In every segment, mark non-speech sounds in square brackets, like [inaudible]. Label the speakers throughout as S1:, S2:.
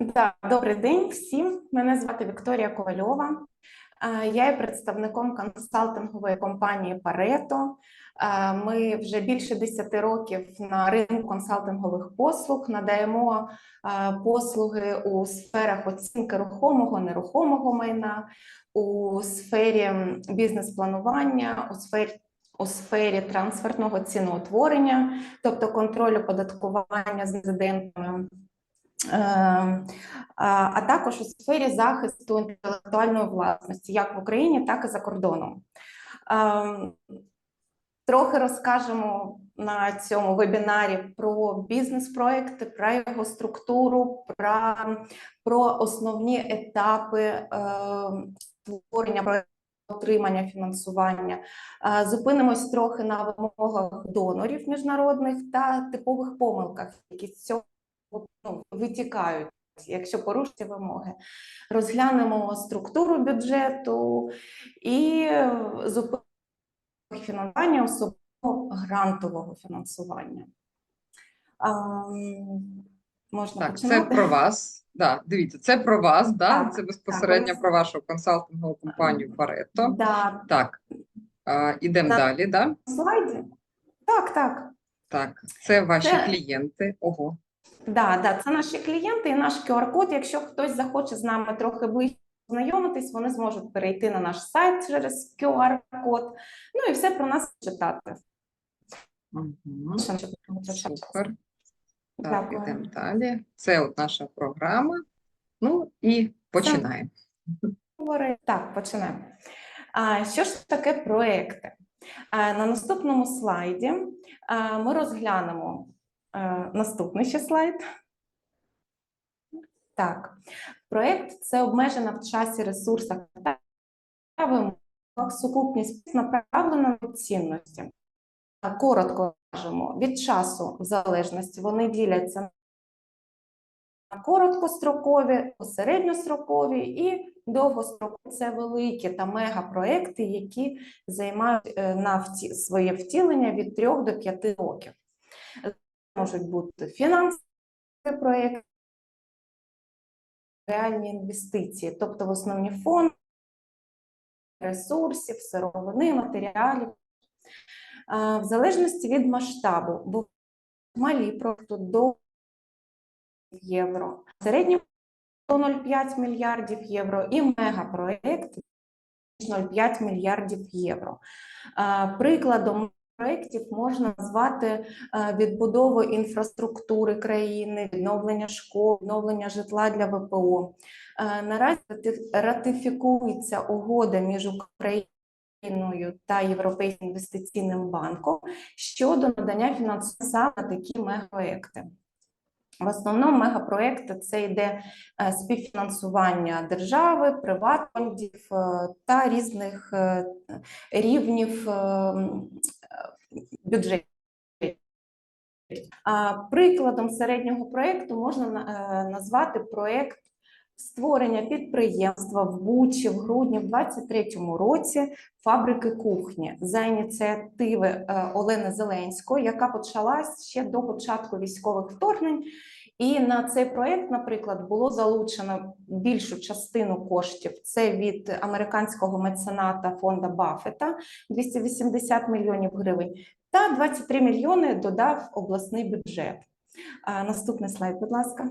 S1: Да, добрий день всім. Мене звати Вікторія Ковальова. Е, Я є представником консалтингової компанії. Е, Ми вже більше 10 років на ринку консалтингових послуг надаємо е, послуги у сферах оцінки рухомого, нерухомого майна, у сфері бізнес-планування, у сфері у сфері трансфертного ціноутворення, тобто контролю податкування з резидентами. Е, а також у сфері захисту інтелектуальної власності, як в Україні, так і за кордоном. Ем, Трохи розкажемо на цьому вебінарі про бізнес-проекти, про його структуру, про, про основні етапи е, створення проекту, отримання фінансування. Е, Зупинимось трохи на вимогах донорів міжнародних та типових помилках, які з цього ну, витікають, якщо порушити вимоги. Розглянемо структуру бюджету і зупинимо фінансування, особливо грантового фінансування. А, можна
S2: Так, це про вас. Да, дивіться, це про вас, да?
S1: Так,
S2: Це безпосередньо
S1: ось.
S2: про вашу консалтингову компанію Pareto.
S1: Да,
S2: Так, а, ідемо
S1: Так.
S2: далі, да?
S1: слайді. Так, так.
S2: Так, це ваші
S1: Це-
S2: клієнти. Ого.
S1: Да, да, це наші клієнти і наш QR-код. Якщо хтось захоче з нами трохи ближче познайомитись, вони зможуть перейти на наш сайт через QR-код. Ну і все про нас читати.
S2: Угу. Супер. Так,
S1: Дякую.
S2: ідемо далі. Це от наша програма. Ну і починаємо.
S1: Так, почнемо. А, що ж таке проекти? На наступному слайді ми розглянемо наступний ще слайд. Так, проект це обмежена в часі ресурсах та вимогах сукупність направлена на цінності. Коротко кажемо, від часу в залежності вони діляться на короткострокові, середньострокові і довгострокові. Це великі та мегапроекти, які займають е, на своє втілення від 3 до 5 років. Можуть бути фінансові проекти, реальні інвестиції, тобто в основні фонди, ресурсів, сировини, матеріалів. В залежності від масштабу, бо малі проекти до євро, середні 0,5 мільярдів євро і мегапроект 0,5 мільярдів євро. Прикладом проєктів можна назвати а, відбудову інфраструктури країни, відновлення школ, відновлення житла для ВПО. Наразі ратифікується угода між Україною та Європейським інвестиційним банком щодо надання фінансування саме такі мегапроекти. В основному мегапроекти це йде е, співфінансування держави, приватфондів е, та різних е, рівнів бюджетів. Прикладом середнього проєкту можна назвати проект створення підприємства в Бучі в грудні в 23-му році фабрики кухні за ініціативи е, Олени Зеленської, яка почалась ще до початку військових вторгнень. І на цей проект, наприклад, було залучено більшу частину коштів. Це від американського мецената фонда Баффета 280 мільйонів гривень, та 23 мільйони додав обласний бюджет. Наступний слайд, будь ласка.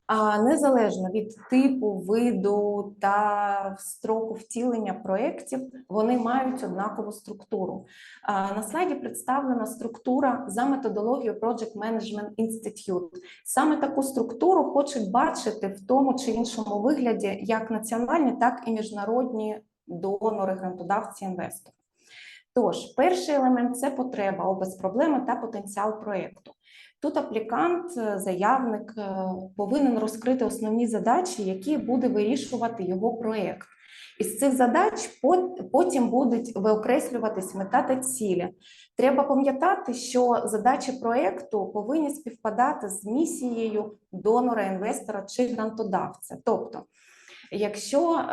S1: А незалежно від типу, виду та строку втілення проєктів, вони мають однакову структуру. На слайді представлена структура за методологією Project Management Institute. Саме таку структуру хочуть бачити в тому чи іншому вигляді як національні, так і міжнародні донори, грантодавці, інвестори. Тож, перший елемент це потреба, опис проблеми та потенціал проєкту. Тут аплікант, е, заявник е, повинен розкрити основні задачі, які буде вирішувати його проєкт. Із цих задач потім будуть виокреслюватись мета та цілі. Треба пам'ятати, що задачі проєкту повинні співпадати з місією донора, інвестора чи грантодавця. Тобто, якщо е,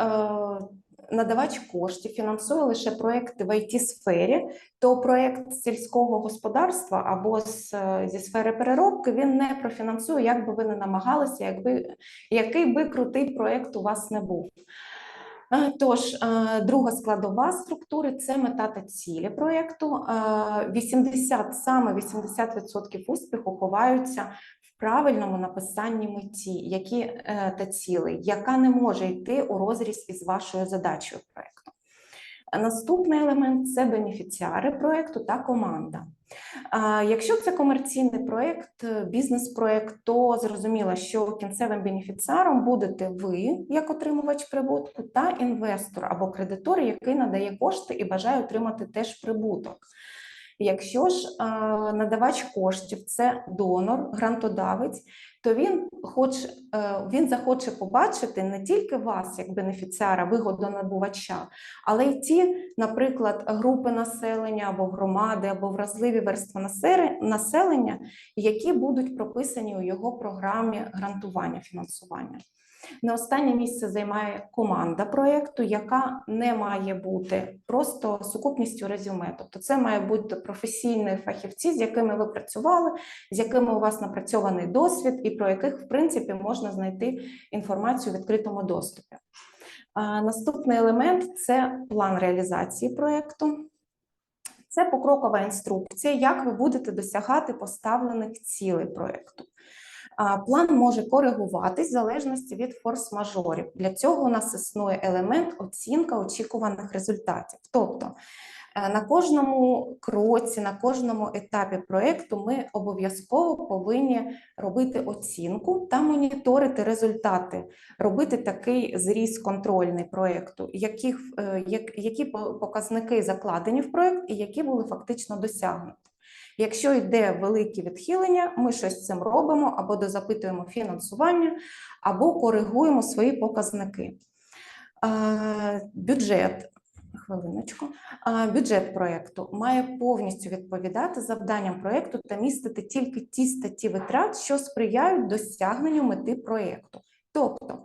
S1: надавач коштів фінансує лише проекти в it сфері то проект сільського господарства або з, е, зі сфери переробки він не профінансує, як би ви не намагалися, якби який би крутий проект у вас не був. Е, Тож, е, друга складова структури це мета та цілі проєкту. Е, 80, саме 80% успіху ховаються правильному написанні меті, які е, та цілей, яка не може йти у розріз із вашою задачею проєкту. Наступний елемент це бенефіціари проєкту та команда. Якщо це комерційний проєкт, е, бізнес-проєкт, то зрозуміло, що кінцевим бенефіціаром будете ви, як отримувач прибутку, та інвестор або кредитор, який надає кошти і бажає отримати теж прибуток. Якщо ж надавач коштів це донор, грантодавець, то він хоч е, він захоче побачити не тільки вас як бенефіціара, вигодонабувача, але й ті, наприклад, групи населення або громади, або вразливі верстви населення, які будуть прописані у його програмі грантування фінансування. На останнє місце займає команда проєкту, яка не має бути просто сукупністю резюме. Тобто, це має бути професійні фахівці, з якими ви працювали, з якими у вас напрацьований досвід, і про яких, в принципі, можна знайти інформацію в відкритому доступі. А, Наступний елемент це план реалізації проєкту. Це покрокова інструкція, як ви будете досягати поставлених цілей проєкту. План може коригуватись в залежності від форс-мажорів. Для цього у нас існує елемент оцінка очікуваних результатів. Тобто е, на кожному кроці, на кожному етапі проєкту ми обов'язково повинні робити оцінку та моніторити результати, робити такий зріз контрольний проєкту, е, які показники закладені в проєкт і які були фактично досягнуті. Якщо йде велике відхилення, ми щось з цим робимо або дозапитуємо фінансування, або коригуємо свої показники. Бюджет. Хвилиночку. Бюджет проєкту має повністю відповідати завданням проєкту та містити тільки ті статті витрат, що сприяють досягненню мети проєкту. Тобто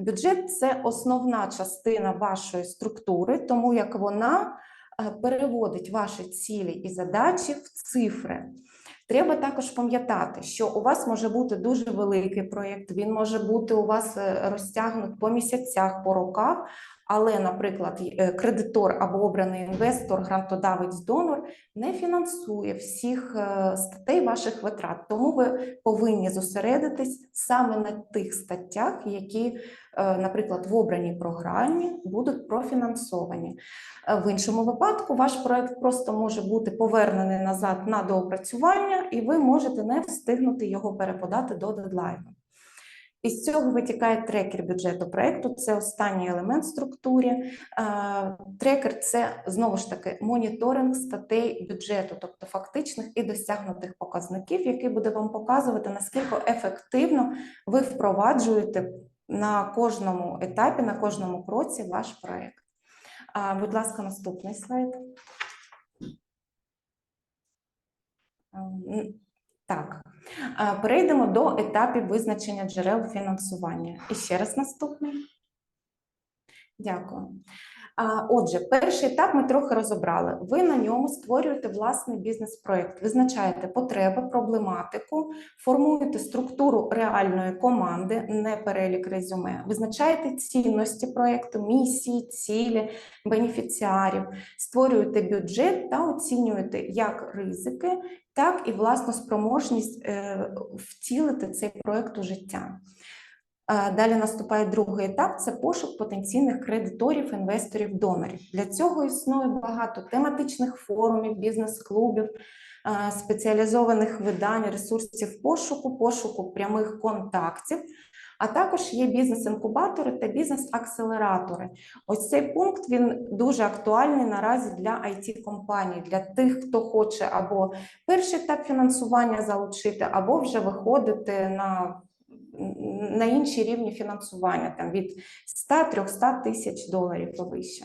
S1: бюджет це основна частина вашої структури, тому як вона переводить ваші цілі і задачі в цифри. Треба також пам'ятати, що у вас може бути дуже великий проєкт, він може бути у вас е, розтягнут по місяцях, по роках, але, наприклад, е, кредитор або обраний інвестор, грантодавець, донор не фінансує всіх е, статей ваших витрат. Тому ви повинні зосередитись саме на тих статтях, які, е, наприклад, в обраній програмі будуть профінансовані. В іншому випадку ваш проект просто може бути повернений назад на доопрацювання, і ви можете не встигнути його переподати до дедлайну. Із цього витікає трекер бюджету проекту. Це останній елемент в структурі. Е, Трекер це знову ж таки моніторинг статей бюджету, тобто фактичних і досягнутих показників, який буде вам показувати, наскільки ефективно ви впроваджуєте на кожному етапі, на кожному кроці ваш проект. Будь ласка, наступний слайд. Так, перейдемо до етапів визначення джерел фінансування. І ще раз наступний. Дякую. Отже, перший етап ми трохи розібрали. Ви на ньому створюєте власний бізнес-проект, визначаєте потреби, проблематику, формуєте структуру реальної команди, не перелік резюме, визначаєте цінності проекту, місії, цілі, бенефіціарів, створюєте бюджет та оцінюєте як ризики, так і власну спроможність е, втілити цей проект у життя. Далі наступає другий етап це пошук потенційних кредиторів, інвесторів, донорів. Для цього існує багато тематичних форумів, бізнес-клубів, спеціалізованих видань, ресурсів пошуку, пошуку прямих контактів. А також є бізнес-інкубатори та бізнес-акселератори. Ось цей пункт він дуже актуальний наразі для it компаній для тих, хто хоче або перший етап фінансування залучити, або вже виходити на на інші рівні фінансування, там від 100-300 тисяч доларів вище.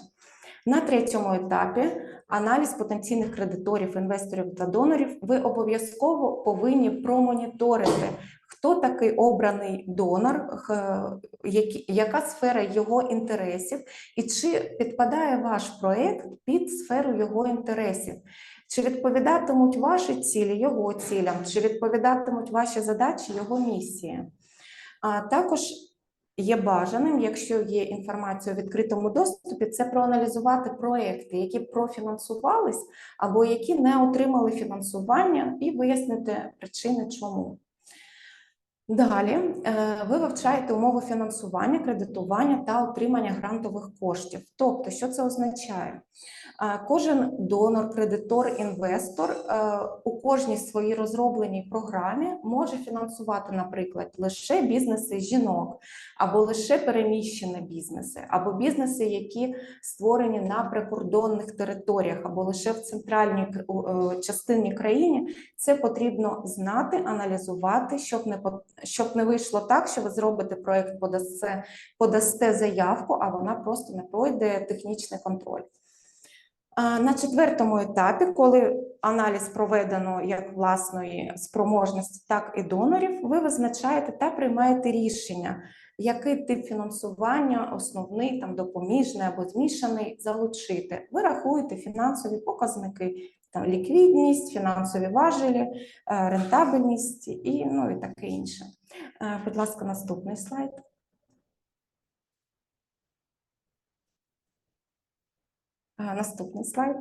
S1: На третьому етапі аналіз потенційних кредиторів, інвесторів та донорів, ви обов'язково повинні промоніторити, хто такий обраний донор, яка сфера його інтересів, і чи підпадає ваш проект під сферу його інтересів. Чи відповідатимуть ваші цілі його цілям, чи відповідатимуть ваші задачі його місії? А також є бажаним, якщо є інформація у відкритому доступі, це проаналізувати проекти, які профінансувались або які не отримали фінансування, і вияснити причини, чому. Далі е, ви вивчаєте умови фінансування, кредитування та отримання грантових коштів. Тобто, що це означає? Е, Кожен донор, кредитор, інвестор е, у кожній своїй розробленій програмі може фінансувати, наприклад, лише бізнеси жінок, або лише переміщені бізнеси, або бізнеси, які створені на прикордонних територіях, або лише в центральній частині країни. Це потрібно знати, аналізувати, щоб не щоб не вийшло так, що ви зробите проект, подасте, подасте заявку, а вона просто не пройде технічний контроль. На четвертому етапі, коли аналіз проведено як власної спроможності, так і донорів, ви визначаєте та приймаєте рішення, який тип фінансування, основний, там, допоміжний або змішаний, залучити. Ви рахуєте фінансові показники, там, ліквідність, фінансові важелі, е, рентабельність і, ну, і таке інше. Е, Будь ласка, наступний слайд. Е, Наступний слайд.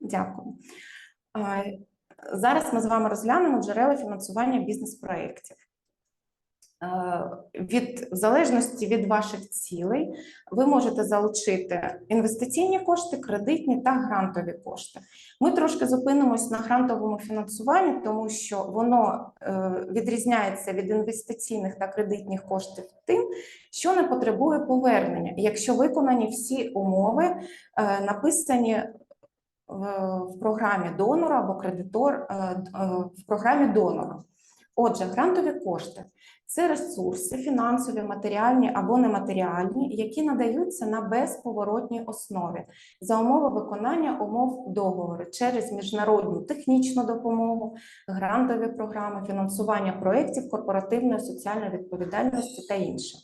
S1: Дякую. Зараз ми з вами розглянемо джерела фінансування бізнес-проєктів. Е, Від в залежності від ваших цілей, ви можете залучити інвестиційні кошти, кредитні та грантові кошти. Ми трошки зупинимось на грантовому фінансуванні, тому що воно е, відрізняється від інвестиційних та кредитних коштів тим, що не потребує повернення. Якщо виконані всі умови, е, написані в, програмі донора або кредитор в програмі донора. Отже, грантові кошти це ресурси, фінансові, матеріальні або нематеріальні, які надаються на безповоротній основі за умови виконання умов договору через міжнародну технічну допомогу, грантові програми, фінансування проєктів корпоративної соціальної відповідальності та інше.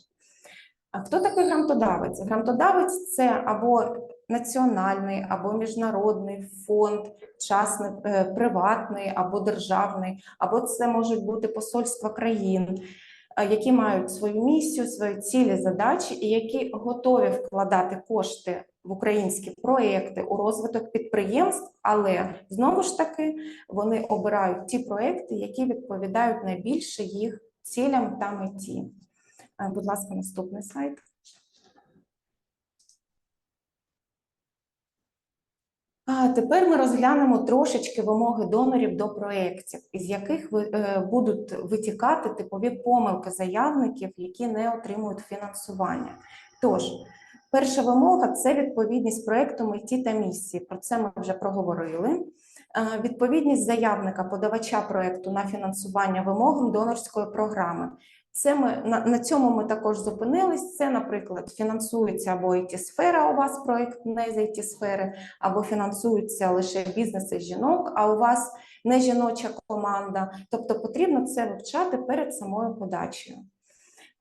S1: А хто такий грантодавець? Грантодавець це або національний, або міжнародний фонд, частний, е, приватний або державний, або це можуть бути посольства країн, е, які мають свою місію, свої цілі, задачі, і які готові вкладати кошти в українські проекти у розвиток підприємств, але знову ж таки вони обирають ті проекти, які відповідають найбільше їх цілям та меті. Е, Будь ласка, наступний слайд. Тепер ми розглянемо трошечки вимоги донорів до проєктів, із яких е, будуть витікати типові помилки заявників, які не отримують фінансування. Тож, перша вимога це відповідність проєкту меті та місії. Про це ми вже проговорили. Е, Відповідність заявника подавача проєкту на фінансування вимогам донорської програми. Це ми на, на цьому ми також зупинились. Це, наприклад, фінансується або it сфера у вас проєкт не з it сфери, або фінансуються лише бізнеси жінок, а у вас не жіноча команда. Тобто потрібно це вивчати перед самою подачею.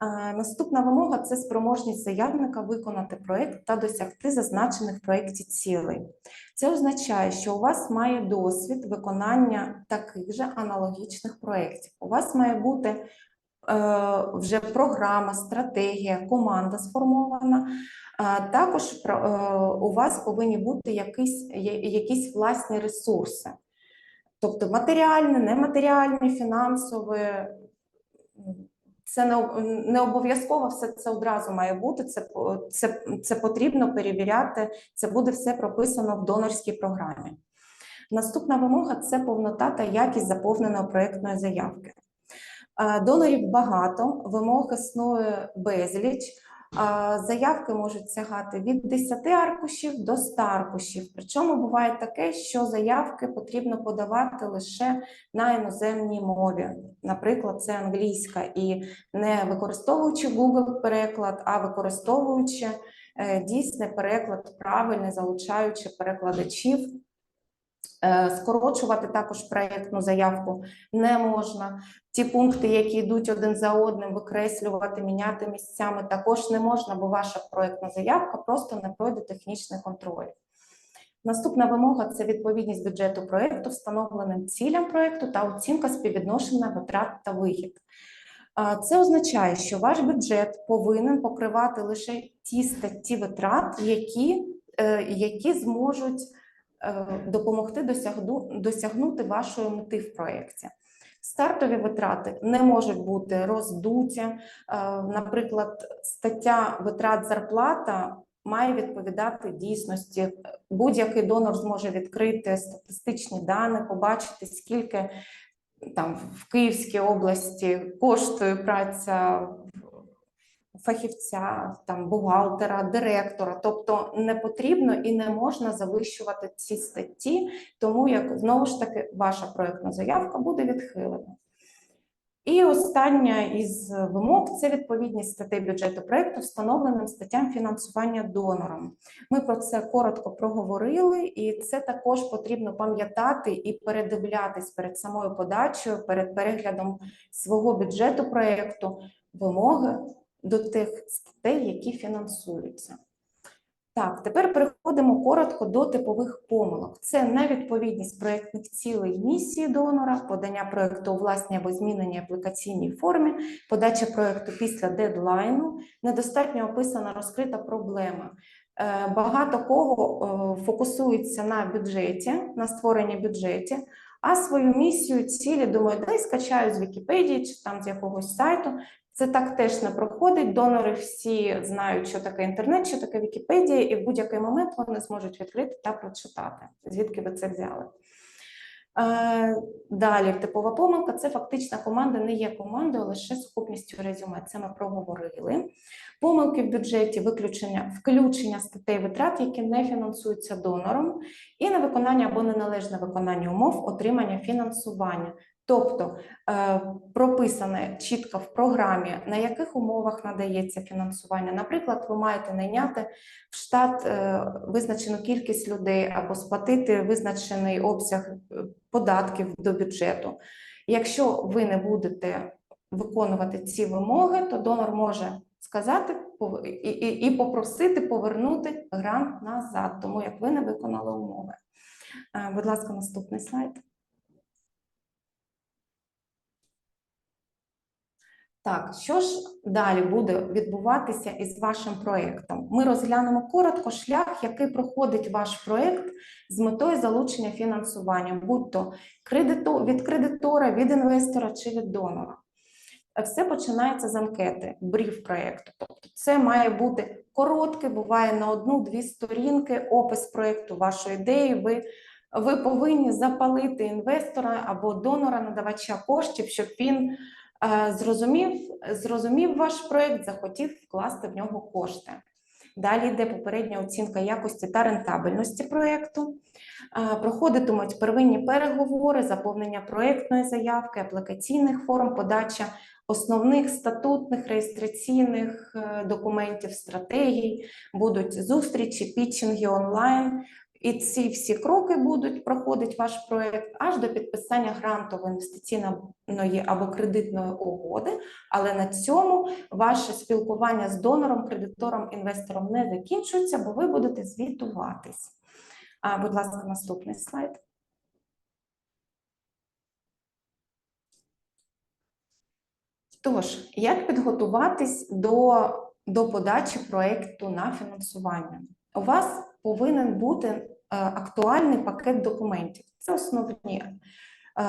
S1: Е, Наступна вимога це спроможність заявника виконати проєкт та досягти зазначених в проєкті цілей. Це означає, що у вас має досвід виконання таких же аналогічних проєктів. У вас має бути вже програма, стратегія, команда сформована. Також е, у вас повинні бути якісь, якісь власні ресурси, тобто матеріальне, нематеріальне, фінансове. Це не обов'язково все це одразу має бути. Це, це, це потрібно перевіряти. Це буде все прописано в донорській програмі. Наступна вимога це повнота та якість заповненої проєктної заявки. Е, Донорів багато, вимог існує безліч. Заявки можуть сягати від 10 аркушів до 100 аркушів. Причому буває таке, що заявки потрібно подавати лише на іноземній мові. Наприклад, це англійська, і не використовуючи Google переклад, а використовуючи е, дійсний переклад, правильний, залучаючи перекладачів Е, Скорочувати також проєктну заявку не можна. Ті пункти, які йдуть один за одним, викреслювати, міняти місцями, також не можна, бо ваша проєктна заявка просто не пройде технічний контроль. Наступна вимога це відповідність бюджету проєкту, встановленим цілям проєкту та оцінка співвідношення витрат та вигід. А, Це означає, що ваш бюджет повинен покривати лише ті статті витрат, які, е, які зможуть е, допомогти досягнути вашої мети в проєкті. Стартові витрати не можуть бути роздуті. Е, Наприклад, стаття витрат зарплата має відповідати дійсності. Будь-який донор зможе відкрити статистичні дані, побачити, скільки там в Київській області коштує праця фахівця, там бухгалтера, директора. Тобто не потрібно і не можна завищувати ці статті, тому як знову ж таки ваша проектна заявка буде відхилена. І остання із вимог це відповідність статей бюджету проекту встановленим статтям фінансування донором. Ми про це коротко проговорили, і це також потрібно пам'ятати і передивлятись перед самою подачею, перед переглядом свого бюджету проекту, вимоги до тих статей, які фінансуються. Так, тепер переходимо коротко до типових помилок. Це невідповідність проєктних цілей місії донора, подання проєкту у власній або зміненій аплікаційній формі, подача проєкту після дедлайну, недостатньо описана розкрита проблема. Е, Багато кого е, фокусується на бюджеті, на створенні бюджеті, а свою місію, цілі думають, дай скачаю з Вікіпедії чи там з якогось сайту. Це так теж не проходить. Донори всі знають, що таке інтернет, що таке Вікіпедія, і в будь-який момент вони зможуть відкрити та прочитати, звідки ви це взяли. Е, Далі, типова помилка це фактична команда не є командою, лише сукупністю резюме. Це ми проговорили. Помилки в бюджеті, виключення, включення статей витрат, які не фінансуються донором, і невиконання або неналежне виконання умов отримання фінансування. Тобто е, прописане чітко в програмі, на яких умовах надається фінансування. Наприклад, ви маєте найняти в штат е, визначену кількість людей або сплатити визначений обсяг е, податків до бюджету. Якщо ви не будете виконувати ці вимоги, то донор може сказати і, попросити повернути грант назад, тому як ви не виконали умови. Будь ласка, наступний слайд. Так, що ж далі буде відбуватися із вашим проєктом? Ми розглянемо коротко шлях, який проходить ваш проєкт з метою залучення фінансування, будь-то від кредитора, від інвестора чи від донора. Все починається з анкети, бриф проєкту. Тобто це має бути коротке, буває на одну-дві сторінки, опис проєкту, вашої ідеї. Ви, ви повинні запалити інвестора або донора, надавача коштів, щоб він зрозумів, зрозумів ваш проєкт, захотів вкласти в нього кошти. Далі йде попередня оцінка якості та рентабельності проєкту. Е, Проходитимуть первинні переговори, заповнення проєктної заявки, аплікаційних форм, подача основних статутних реєстраційних е, документів, стратегій, будуть зустрічі, пітчинги онлайн. І ці всі кроки будуть проходити ваш проєкт аж до підписання грантової інвестиційної або кредитної угоди. Але на цьому ваше спілкування з донором, кредитором, інвестором не закінчується, бо ви будете звітуватись. А, будь ласка, наступний слайд. Тож, як підготуватись до, до подачі проєкту на фінансування? У вас повинен бути актуальний пакет документів. Це основні е,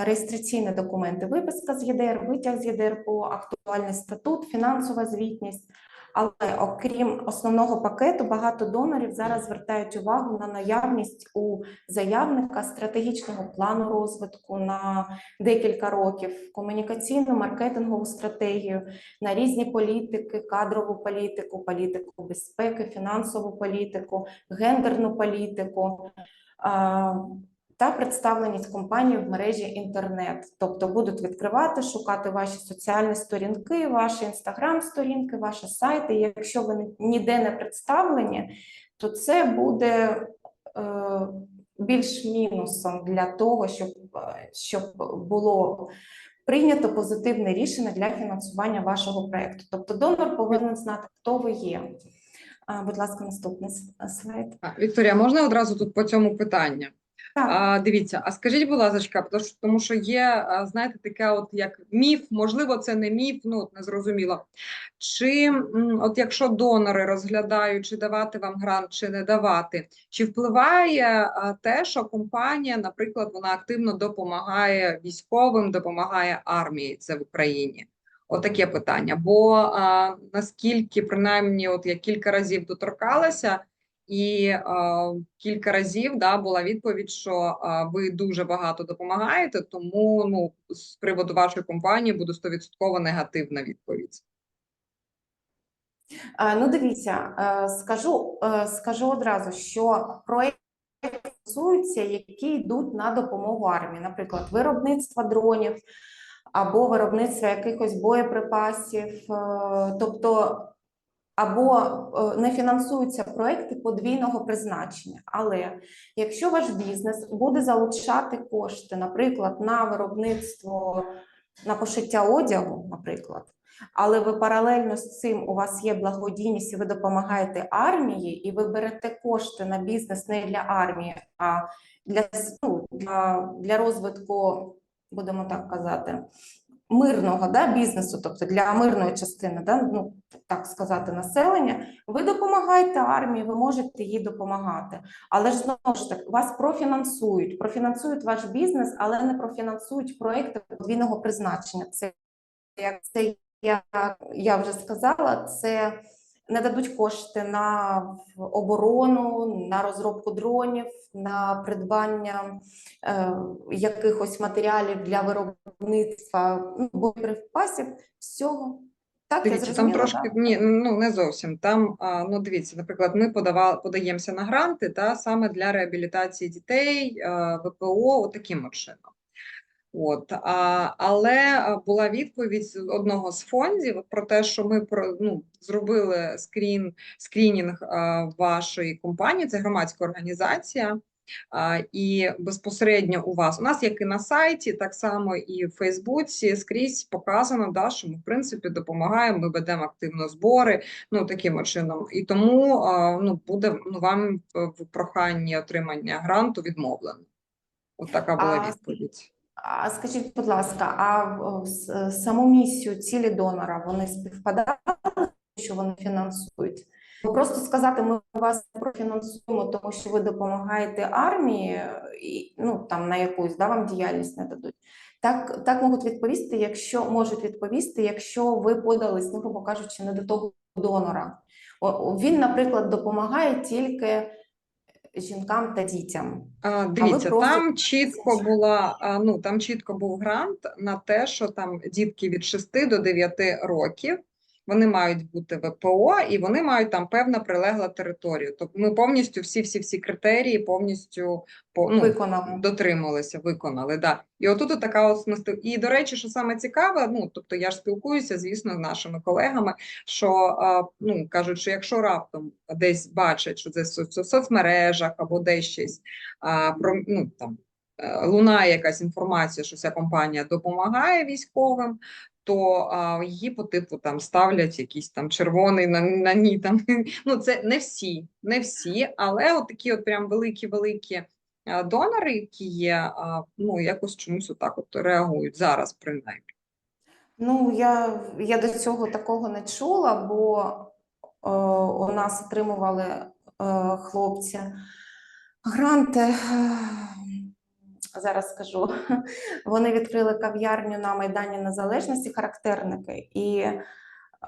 S1: реєстраційні документи, виписка з ЄДР, витяг з ЄДРПО, актуальний статут, фінансова звітність. Але окрім основного пакету, багато донорів зараз звертають увагу на наявність у заявника стратегічного плану розвитку на декілька років, комунікаційну маркетингову стратегію, на різні політики, кадрову політику, політику безпеки, фінансову політику, гендерну політику. Та представленість компанії в мережі інтернет, тобто будуть відкривати, шукати ваші соціальні сторінки, ваші інстаграм-сторінки, ваші сайти. Якщо ви ніде не представлені, то це буде е, більш мінусом для того, щоб, щоб було прийнято позитивне рішення для фінансування вашого проєкту. Тобто донор повинен знати, хто ви є. Будь ласка, наступний слайд.
S2: Вікторія, можна одразу тут по цьому питання? А, дивіться, а скажіть, будь ласка, тому що є, знаєте, таке от як міф, можливо, це не міф, ну от незрозуміло. Чи от якщо донори розглядають, чи давати вам грант, чи не давати, чи впливає те, що компанія, наприклад, вона активно допомагає військовим, допомагає армії це в Україні? Отаке питання. Бо а, наскільки, принаймні, от я кілька разів доторкалася. І е, кілька разів да, була відповідь, що е, ви дуже багато допомагаєте, тому ну, з приводу вашої компанії буде 100% негативна відповідь.
S1: А, Ну, дивіться, е, скажу, е, скажу одразу, що проекти стосуються, які йдуть на допомогу армії, наприклад, виробництва дронів або виробництва якихось боєприпасів, е, тобто або е, не фінансуються проекти подвійного призначення. Але якщо ваш бізнес буде залучати кошти, наприклад, на виробництво на пошиття одягу, наприклад, але ви паралельно з цим у вас є благодійність, і ви допомагаєте армії, і ви берете кошти на бізнес не для армії, а для, ну, для, для розвитку, будемо так казати, мирного да, бізнесу, тобто для мирної частини, да, ну, так сказати, населення, ви допомагаєте армії, ви можете їй допомагати. Але ж знову ж таки, вас профінансують, профінансують ваш бізнес, але не профінансують проекти подвійного призначення. Це як це я, я вже сказала, це не дадуть кошти на оборону, на розробку дронів, на придбання е, якихось матеріалів для виробництва ну, боєприпасів, всього. Так, я
S2: там трошки
S1: да?
S2: ні, ну не зовсім. Там а, ну дивіться, наприклад, ми подавали подаємося на гранти та саме для реабілітації дітей, е, ВПО, отаким от чином. От, а, але була відповідь з одного з фондів про те, що ми про ну зробили скрін скрінінг а, вашої компанії, це громадська організація. А, і безпосередньо у вас у нас, як і на сайті, так само і в Фейсбуці скрізь показано, да, що ми в принципі допомагаємо. Ми ведемо активно збори, ну таким чином. І тому а, ну буде ну вам в в проханні отримання гранту відмовлено. От така була відповідь.
S1: А скажіть, будь ласка, а саму місію цілі донора вони співпадали, що вони фінансують? Бо Просто сказати, ми вас профінансуємо, тому що ви допомагаєте армії, і ну там на якусь да, вам діяльність не дадуть. Так, так можуть відповісти, якщо можуть відповісти, якщо ви подались, ну, грубо кажучи, не до того донора. Він, наприклад, допомагає тільки жінкам та дітям.
S2: А, дивіться,
S1: просто
S2: там чітко була, а, ну там чітко був грант на те, що там дітки від 6 до 9 років. Вони мають бути ВПО і вони мають там певна прилегла територія. Тобто ми повністю всі всі всі критерії повністю по ну,
S1: Виконали.
S2: дотрималися, виконали. Да. І отут така от смисл. І до речі, що саме цікаве, ну тобто я ж спілкуюся, звісно, з нашими колегами, що ну кажуть, що якщо раптом десь бачать, що це в соцмережах або десь щось про ну там. Е, Лунає якась інформація, що ця компанія допомагає військовим, то а, її по типу там ставлять якийсь там червоний на, на ній там. [laughs] Ну це не всі, не всі, але от такі от прям великі-великі донори, які є, ну якось чомусь отак от реагують зараз, принаймні.
S1: Ну, я, я до цього такого не чула, бо е, у нас отримували е, хлопці гранти. Зараз скажу. Вони відкрили кав'ярню на Майдані Незалежності, характерники, і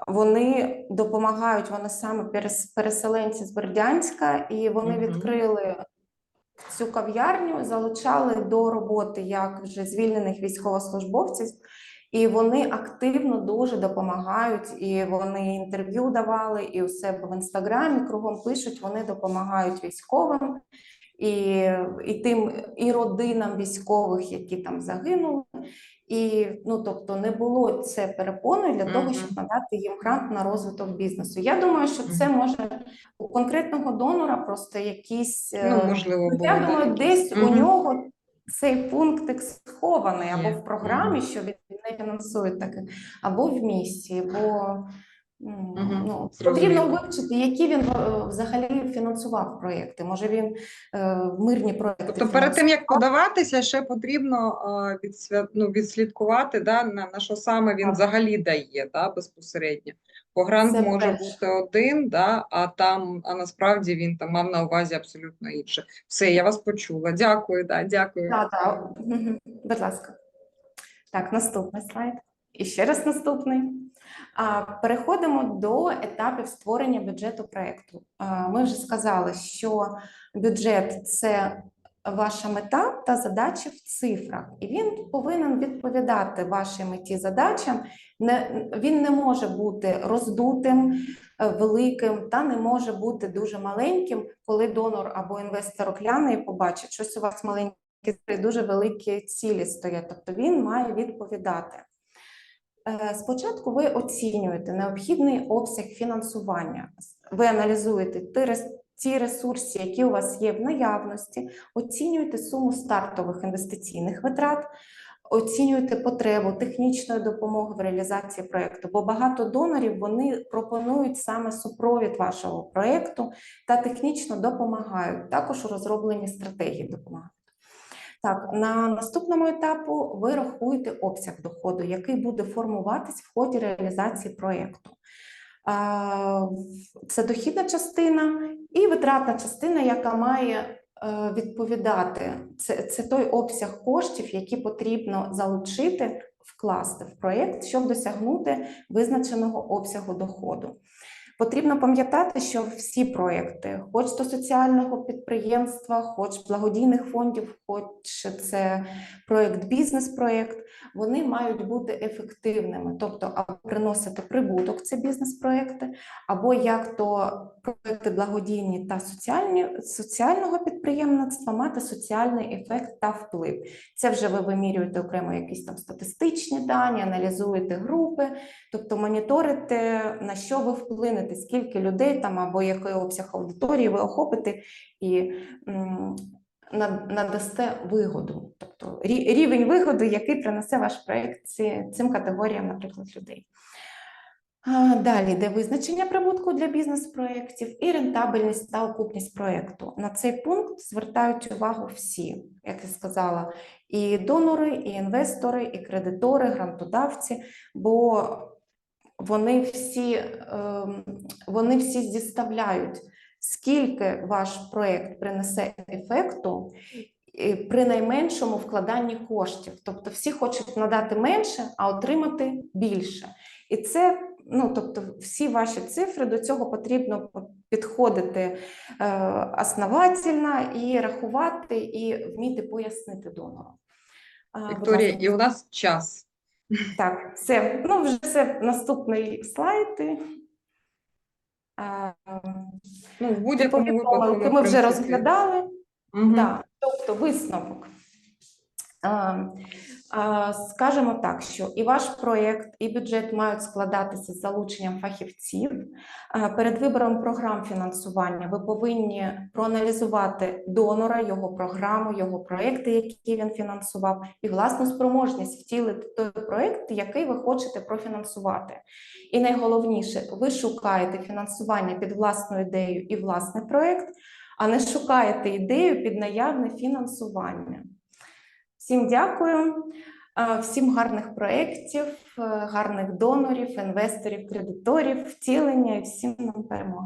S1: вони допомагають, вони саме переселенці з Бердянська, і вони відкрили цю кав'ярню, залучали до роботи як вже звільнених військовослужбовців. І вони активно дуже допомагають, і вони інтерв'ю давали, і у себе в інстаграмі кругом пишуть, вони допомагають військовим і, і тим, і родинам військових, які там загинули. І ну, тобто, не було це перепоною для того, щоб надати їм грант на розвиток бізнесу. Я думаю, що це може у конкретного донора просто якісь
S2: Ну,
S1: е,
S2: можливо,
S1: Ну,
S2: було.
S1: Я
S2: да,
S1: думаю, десь у нього цей пунктик схований або в програмі, що він не фінансує таке, або в місті, бо ну, потрібно вивчити, які він е, взагалі фінансував проєкти. Може він е, мирні проєкти.
S2: Тобто перед тим як подаватися, ще потрібно відсвя... ну, відслідкувати, да, на, на що саме він
S1: Так.
S2: взагалі дає, да, безпосередньо. Бо грант
S1: Це
S2: може
S1: перше.
S2: бути один, да, а там, а насправді він там мав на увазі абсолютно інше. Все, я вас почула. Дякую, да, дякую.
S1: Так, так. Будь ласка. Так, наступний слайд. І ще раз наступний. Переходимо до етапів створення бюджету проєкту. Ми вже сказали, що бюджет це ваша мета та задачі в цифрах, і він повинен відповідати вашій меті задачам. Він не може бути роздутим, е, великим та не може бути дуже маленьким, коли донор або інвестор гляне і побачить, щось у вас маленьке дуже великі цілі стоять. Тобто він має відповідати. Е, Спочатку ви оцінюєте необхідний обсяг фінансування. Ви аналізуєте ті рес- ті ресурси, які у вас є в наявності, оцінюєте суму стартових інвестиційних витрат, оцінюєте потребу технічної допомоги в реалізації проєкту, бо багато донорів вони пропонують саме супровід вашого проєкту та технічно допомагають, також у розробленні стратегії допомагають. Так, на наступному етапу ви рахуєте обсяг доходу, який буде формуватись в ході реалізації проєкту. Це дохідна частина і витратна частина, яка має е, відповідати. Це, це той обсяг коштів, які потрібно залучити, вкласти в проєкт, щоб досягнути визначеного обсягу доходу. Потрібно пам'ятати, що всі проекти, хоч до соціального підприємства, хоч благодійних фондів, хоч це проект, бізнес-проект, вони мають бути ефективними, тобто або приносити прибуток це бізнес-проекти, або як то проекти благодійні та соціальні соціального підприємництва мати соціальний ефект та вплив. Це вже ви вимірюєте окремо якісь там статистичні дані, аналізуєте групи, тобто моніторите, на що ви вплинете, скільки людей там або який обсяг аудиторії ви охопите і м, надасте вигоду, тобто рівень вигоди, який принесе ваш проєкт цим категоріям, наприклад, людей. Далі йде визначення прибутку для бізнес-проєктів і рентабельність та окупність проєкту. На цей пункт звертають увагу всі, як я сказала, і донори, і інвестори, і кредитори, грантодавці, бо вони всі, ем, вони всі зіставляють, скільки ваш проєкт принесе ефекту при найменшому вкладанні коштів. Тобто всі хочуть надати менше, а отримати більше. І це, ну тобто, всі ваші цифри до цього потрібно підходити е, основательно і рахувати, і вміти пояснити донору.
S2: Вікторія, і у нас час.
S1: Так, все. Ну, вже це наступний слайд. а,
S2: Ну, в будь-якому випадку ми,
S1: вже розглядали.
S2: мгм.
S1: Да, тобто висновок. А, Скажемо так, що і ваш проєкт, і бюджет мають складатися з залученням фахівців. Перед вибором програм фінансування ви повинні проаналізувати донора, його програму, його проекти, які він фінансував, і власну спроможність втілити той проєкт, який ви хочете профінансувати. І найголовніше, ви шукаєте фінансування під власну ідею і власний проєкт, а не шукаєте ідею під наявне фінансування. Всім дякую, всім гарних проєктів, е, гарних донорів, інвесторів, кредиторів, втілення і всім нам перемоги.